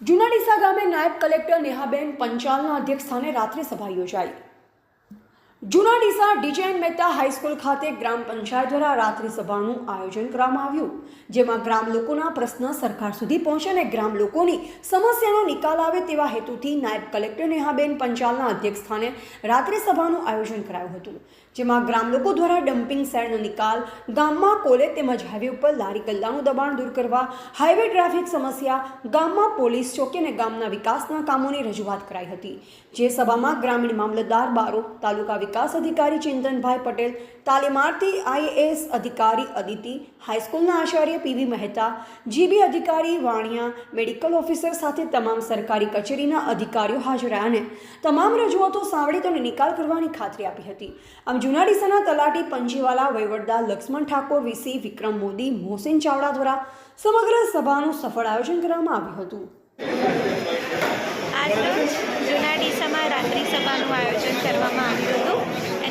જુનાડીસા ગામે નાયબ કલેક્ટર નેહાબેન પંચાલના અધ્યક્ષસ્થાને રાત્રે સભા યોજાઈ. જૂના ડીસા ડીજેન મહેતા હાઈસ્કૂલ ખાતે ગ્રામ પંચાયત દ્વારા રાત્રિ સભાનું આયોજન કરવામાં આવ્યું. જેમાં ગ્રામ લોકોના પ્રશ્ન સરકાર સુધી પહોંચે અને ગ્રામ લોકોની સમસ્યાનો નિકાલ આવે તેવા હેતુથી નાયબ કલેક્ટર નેહાબેન પંચાલના અધ્યક્ષસ્થાને રાત્રિ સભાનું આયોજન કરાયું હતું. જેમાં ગ્રામ લોકો દ્વારા ડમ્પિંગ સેડનો નિકાલ, ગામમાં કોલે તેમજ હાઈવે ઉપર લારી ગલ્લાનું દબાણ દૂર કરવા, હાઈવે ટ્રાફિક સમસ્યા, ગામમાં પોલીસ ચોકી અને ગામના વિકાસના કામોની રજૂઆત કરાઈ હતી. જે સભામાં ગ્રામીણ મામલતદાર બારો તાલુકા વિકાસ અધિકારી ચિંતનભાઈ પટેલ, તાલીમાર્થી આઈએએસ અધિકારી અદિતિ, હાઈસ્કૂલના આચાર્ય પીવી મહેતા, જીબી અધિકારી વાણિયા, મેડિકલ ઓફિસર સાથે તમામ સરકારી કચેરીના અધિકારીઓ હાજર રહ્યા અને તમામ રજૂઆતો સાંભળી તેનો નિકાલ કરવાની ખાતરી આપી હતી. આમ જૂના ડીસાના તલાટી પંજીવાલા વહીવટદાર લક્ષ્મણ ઠાકોર વીસી વિક્રમ મોદી, મોહસિન ચાવડા દ્વારા સમગ્ર સભાનું સફળ આયોજન કરવામાં આવ્યું હતું આજરોજ જૂના ડીસામાં રાત્રિ સભાનું આયોજન કરવામાં આવ્યું હતું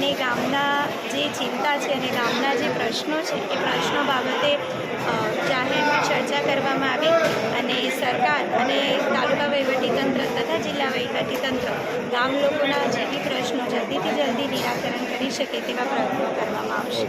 અને ગામના જે ચિંતા છે અને ગામના જે પ્રશ્નો છે, એ પ્રશ્નો બાબતે જાહેરમાં ચર્ચા કરવામાં આવી અને સરકાર અને તાલુકા વહીવટીતંત્ર તથા જિલ્લા વહીવટીતંત્ર ગામ લોકોના જે પ્રશ્નો જલ્દીથી જલ્દી નિરાકરણ કરી શકે તેવા પ્રયત્નો કરવામાં આવશે.